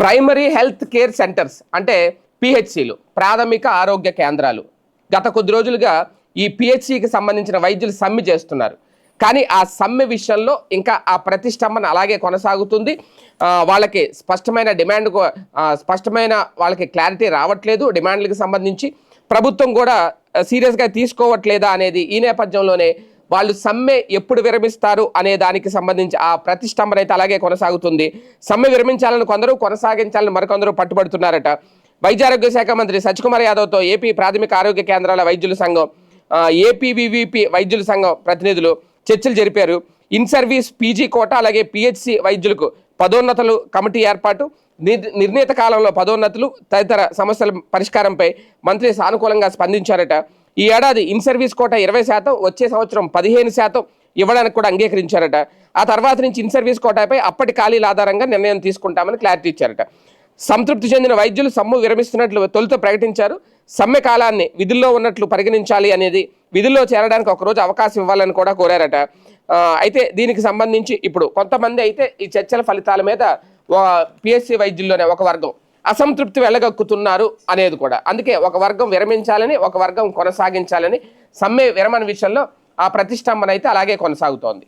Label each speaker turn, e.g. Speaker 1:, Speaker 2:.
Speaker 1: Primary health care centres అంటే పిహెచ్సిలు ప్రాథమిక ఆరోగ్య కేంద్రాలు. గత కొద్ది రోజులుగా ఈ పిహెచ్సికి సంబంధించిన వైద్యులు సమ్మె చేస్తున్నారు. కానీ ఆ సమ్మె విషయంలో ఇంకా ఆ ప్రతిష్టంభన అలాగే కొనసాగుతుంది. వాళ్ళకి స్పష్టమైన డిమాండ్ స్పష్టమైన వాళ్ళకి క్లారిటీ రావట్లేదు డిమాండ్లకు సంబంధించి. ప్రభుత్వం కూడా సీరియస్గా తీసుకోవట్లేదా అనేది ఈ నేపథ్యంలోనే వాళ్ళు సమ్మె ఎప్పుడు విరమిస్తారు అనే దానికి సంబంధించి ఆ ప్రతిష్టంభన అయితే అలాగే కొనసాగుతుంది. సమ్మె విరమించాలని కొందరు కొనసాగించాలని మరికొందరు పట్టుబడుతున్నారట. వైద్య ఆరోగ్య శాఖ మంత్రి సత్యకుమార్ యాదవ్తో ఏపీ ప్రాథమిక ఆరోగ్య కేంద్రాల వైద్యుల సంఘం ఏపీవీవీపీ వైద్యుల సంఘం ప్రతినిధులు చర్చలు జరిపారు. ఇన్ సర్వీస్ పీజీ కోట అలాగే పిహెచ్సి వైద్యులకు పదోన్నతులు కమిటీ ఏర్పాటు నిర్- నిర్ణీత కాలంలో పదోన్నతులు తదితర సమస్యల పరిష్కారంపై మంత్రి సానుకూలంగా స్పందించారట. ఈ ఏడాది ఇన్ సర్వీస్ కోట ఇరవై శాతం వచ్చే సంవత్సరం పదిహేను శాతం ఇవ్వడానికి కూడా అంగీకరించారట. ఆ తర్వాత నుంచి ఇన్ సర్వీస్ కోటాపై అప్పటి ఖాళీల ఆధారంగా నిర్ణయం తీసుకుంటామని క్లారిటీ ఇచ్చారట. సంతృప్తి చెందిన వైద్యులు సమ్ము విరమిస్తున్నట్లు తొలుత ప్రకటించారు. సమ్మె కాలాన్ని విధుల్లో ఉన్నట్లు పరిగణించాలి అనేది విధుల్లో చేరడానికి ఒక రోజు అవకాశం ఇవ్వాలని కూడా కోరారట. అయితే దీనికి సంబంధించి ఇప్పుడు కొంతమంది అయితే ఈ చర్చల ఫలితాల మీద పిఎస్సి వైద్యుల్లోనే ఒక వర్గం అసంతృప్తి వెళ్ళగక్కుతున్నారు అనేది కూడా. అందుకే ఒక వర్గం విరమించాలని ఒక వర్గం కొనసాగించాలని సమ్మె విరమణ విషయంలో ఆ ప్రతిష్టంభన అయితే అలాగే కొనసాగుతోంది.